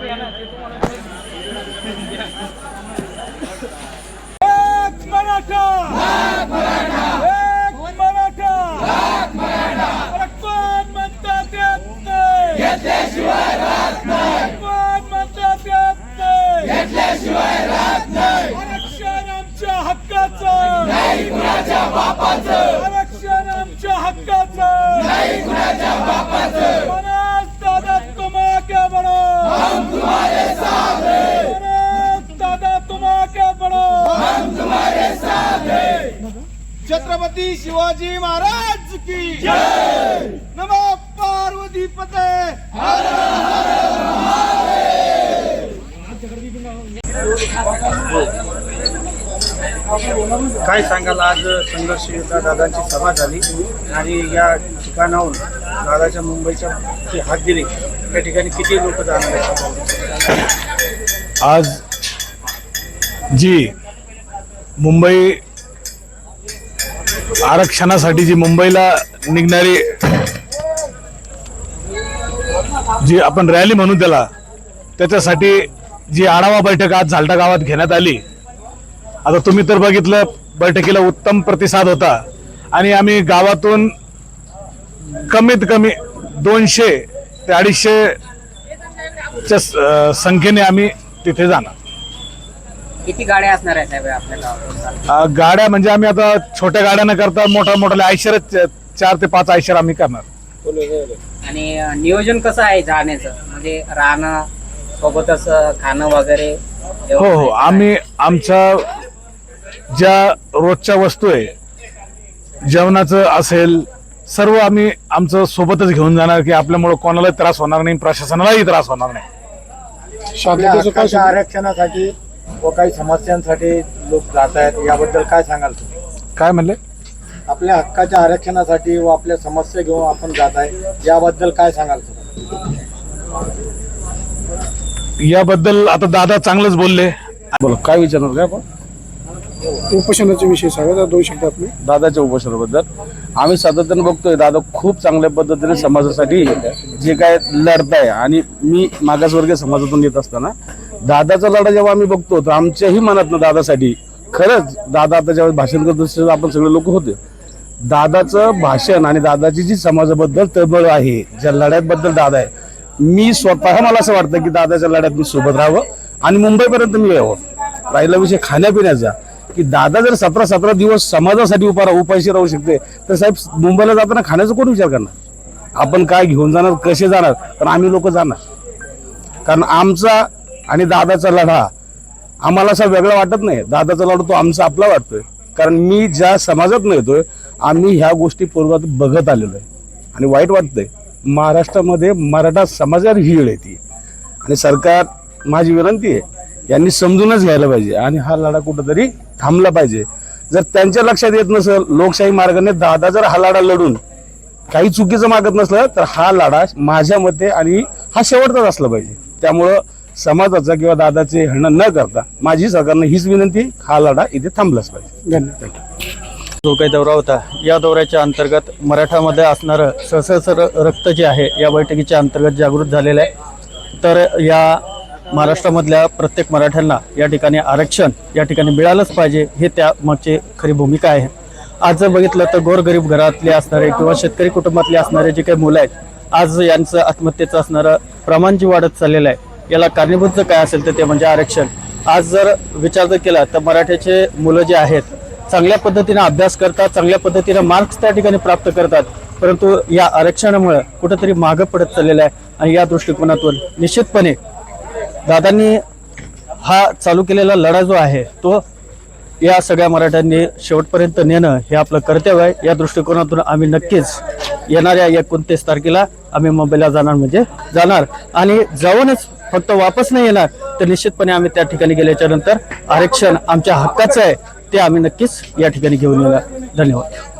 એક મરાઠા छत्रपती शिवाजी महाराज की जय! नमो पार्वती पते! काय सांगाल आज संघर्ष योद्धा दादांची सभा झाली आणि या ठिकाणाहून दादाच्या मुंबईच्या जी हात दिली त्या ठिकाणी किती लोक जाणार आहेत? आज जी मुंबई आरक्षणासाठी जी मुंबईला निघणारी जी आपण रॅली म्हणू त्याला त्याच्यासाठी जी आढावा बैठक आज झालटा गावात घेण्यात आली. आता तुम्ही तर बघितलं बैठकीला उत्तम प्रतिसाद होता. आणि आम्ही गावातून कमीत कमी दोनशे ते अडीचशेच्या संख्येने आम्ही तिथे जाणार. किती गाड्या असणार आहेत साहेब आपल्या गावात अ, गाड्या म्हणजे आम्ही आता छोट्या गाड्या न करता मोठ्या मोठ्या आयशरच चार ते पाच आयशर आम्ही करणार. आणि अं, नियोजन कसं आहे जाण्याचं? म्हणजे राहणं सोबतच अं, खाणं वगैरे हो हो. आम्ही आमच्या ज्या रोजच्या वस्तू आहे जेवणाचं असेल सर्व आम्ही आमचं सोबतच घेऊन जाणार की आपल्यामुळे कोणालाही त्रास होणार नाही प्रशासनालाही त्रास होणार नाही. आपल्या हक्काच्या आरक्षणासाठी व काही समस्यांसाठी लोक जात आहेत याबद्दल काय सांगाल तुम्ही? काय म्हणले? आपल्या हक्काच्या आरक्षणासाठी व आपल्या समस्या घेऊन आपण जात आहे याबद्दल काय सांगाल तुम्ही? याबद्दल आता दादा चांगलंच बोलले. बोला काय विचारणार काय आपण? उपोषणाचा विषय सांगा दोन शब्दात मी दादाच्या उपोषणाबद्दल. आम्ही सातत्याने बघतोय दादा खूप चांगल्या पद्धतीने समाजासाठी जे काय लढताय आणि मी मागासवर्गीय समाजातून येत असताना दादाचा लढा जेव्हा आम्ही बघतो तर आमच्याही मनातनं दादासाठी खरंच दादा आता जेव्हा भाषण करत असतो आपण सगळे लोक होते. दादाचं भाषण आणि दादाची जी समाजाबद्दल तळमळ आहे ज्या लढ्याबद्दल दादा आहे मी स्वतः मला असं वाटतं की दादाच्या लढ्यात मी सोबत राहावं आणि मुंबईपर्यंत मी यावं. राहिला विषय खाण्यापिण्याचा की दादा जर सतरा सतरा दिवस समाजासाठी उभा राहू उपाशी राहू शकते तर साहेब मुंबईला जाताना खाण्याचा कोण विचार करणार? आपण काय घेऊन जाणार कसे जाणार तर आम्ही लोक जाणार. कारण आमचा आणि दादाचा लढा. आम्हाला असा वेगळा वाटत नाही. दादाचा लढा तो आमचा आपला वाटतोय. कारण मी ज्या समाजात येतोय आम्ही ह्या गोष्टी पूर्वात बघत आलेलो आहे. आणि वाईट वाटतंय महाराष्ट्रामध्ये मराठा समाजावर ही वेळ येते आणि सरकार माझी विनंती आहे यांनी समजूनच घ्यायला पाहिजे. आणि हा लढा कुठंतरी थांबला पाहिजे. जर त्यांच्या लक्षात येत नसेल लोकशाही मार्गाने दादा जर हा लढा लढून काही चुकीचं मागत नसलं तर हा लढा माझ्या मते आणि हा शेवटचाच असला पाहिजे. त्यामुळं समाजाचा किंवा दादाचे हरण न करता माझी सरकारनं हीच विनंती हा लढा इथे थांबलाच पाहिजे. धन्यवाद. जो काही दौरा होता या दौऱ्याच्या अंतर्गत मराठामध्ये असणारं सशस्त्र रक्त जे आहे या बैठकीच्या अंतर्गत जागृत झालेलं आहे. तर या महाराष्ट्रामधल्या प्रत्येक मराठ्यांना या ठिकाणी आरक्षण या ठिकाणी मिळालंच पाहिजे हे त्या मागची खरी भूमिका आहे. आज जर बघितलं तर गोरगरीब घरातले असणारे किंवा शेतकरी कुटुंबातले असणारे जे काही मुलं आहेत आज यांचं आत्महत्येचं असणारं प्रमाण जे वाढत चाललेलं आहे याला कारणीभूत काय असेल तर ते म्हणजे आरक्षण. आज जर विचार जर केला तर मराठ्याचे मुलं जे आहेत चांगल्या पद्धतीने अभ्यास करतात चांगल्या पद्धतीने मार्क्स त्या ठिकाणी प्राप्त करतात परंतु या आरक्षणामुळे कुठंतरी मागं पडत चाललेलं आहे आणि या दृष्टिकोनातून निश्चितपणे दादांनी हा चालू केलेला लढा जो आहे तो या सगळ्या मराठ्यांनी शेवटपर्यंत नेणं हे आपलं कर्तव्य आहे. या दृष्टिकोनातून आम्ही नक्कीच येणाऱ्या एकोणतीस तारखेला आम्ही मुंबईला जाणार म्हणजे जाणार. आणि जाऊनच फक्त वापस नाही येणार तर निश्चितपणे आम्ही त्या ठिकाणी गेल्याच्यानंतर आरक्षण आमच्या हक्काचं आहे ते आम्ही नक्कीच या ठिकाणी घेऊन येणार धन्यवाद.